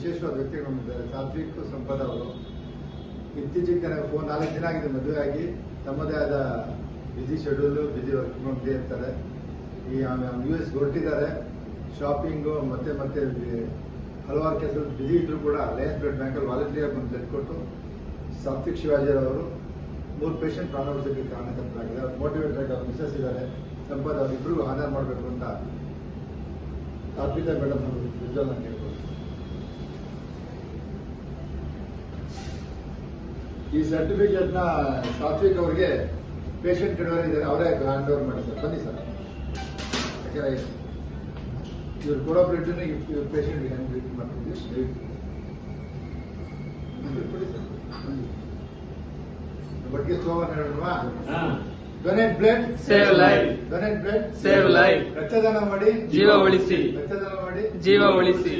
ವಿಶೇಷವಾದ ವ್ಯಕ್ತಿಗಳು ಬಂದಿದ್ದಾರೆ ಸಾತ್ವಿಕ್ ಸಂಪದ ಅವರು. ಇತ್ತೀಚೆಗೆ ನನಗೆ ಫೋನ್ ನಾಲ್ಕು ದಿನ ಆಗಿದೆ ಮದುವೆ ಆಗಿ. ತಮ್ಮದೇ ಆದ busy schedule busy work from ಇರ್ತಾರೆ ಈ ಯು ಎಸ್ ಹೊರಟಿದ್ದಾರೆ. ಶಾಪಿಂಗು ಮತ್ತೆ ಮತ್ತೆ ಹಲವಾರು ಕೆಲಸ ಬಿಸಿ ಇದ್ರು ಕೂಡ ಲಯನ್ಸ್ ಬ್ಲಡ್ ಬ್ಯಾಂಕಲ್ಲಿ ವಾಲಂಟಿಯರ್ ಬಂದು ಬ್ಲಡ್ ಕೊಟ್ಟು ಸಾತ್ವಿಕ್ ಶಿವಾಜಿರವರು ಮೂರು ಪೇಷಂಟ್ ಪ್ರಾಣ ಅವ್ರು ಮೋಟಿವೇಟ್ ಆಗಿ ಅವ್ರ ಮಿಸಸ್ ಇದ್ದಾರೆ. ಸಂಪದ ಅವ್ರಿಬ್ರಿಗೂ ಆಧಾರ್ ಮಾಡಬೇಕು ಅಂತ ಅರ್ಪಿತಾ ಮೇಡಮ್ ಅವರು ಈ ಸರ್ಟಿಫಿಕೇಟ್ನ ಸಾತ್ವಿಕ್ ಅವರಿಗೆ ಪೇಷಂಟ್ ಕಡೆಯವರು ಇದ್ದಾರೆ. ಅವರೇ ಹ್ಯಾಂಡ್ ಓವರ್ ಮಾಡಿ ಸರ್. ಬನ್ನಿ ಸರ್ ಯಾಕಂದ್ರೆ ಇವ್ರು ಕೊಡೋ ಬ್ರಿಟನ್ ಇವ್ರ ಪೇಷಂಟ್ ಹೆಂಗೆ ಟ್ರೀಟ್ ಮಾಡ್ತಿದ್ವಿ. ಬಗ್ಗೆ slogan ಹೇಳೋಣವಾ? Donate blood save life donate blood save life ರಕ್ತದಾನ ಮಾಡಿ. ಜೀವ ಉಳಿಸಿ. ರಕ್ತದಾನ ಮಾಡಿ. ಜೀವ ಉಳಿಸಿ.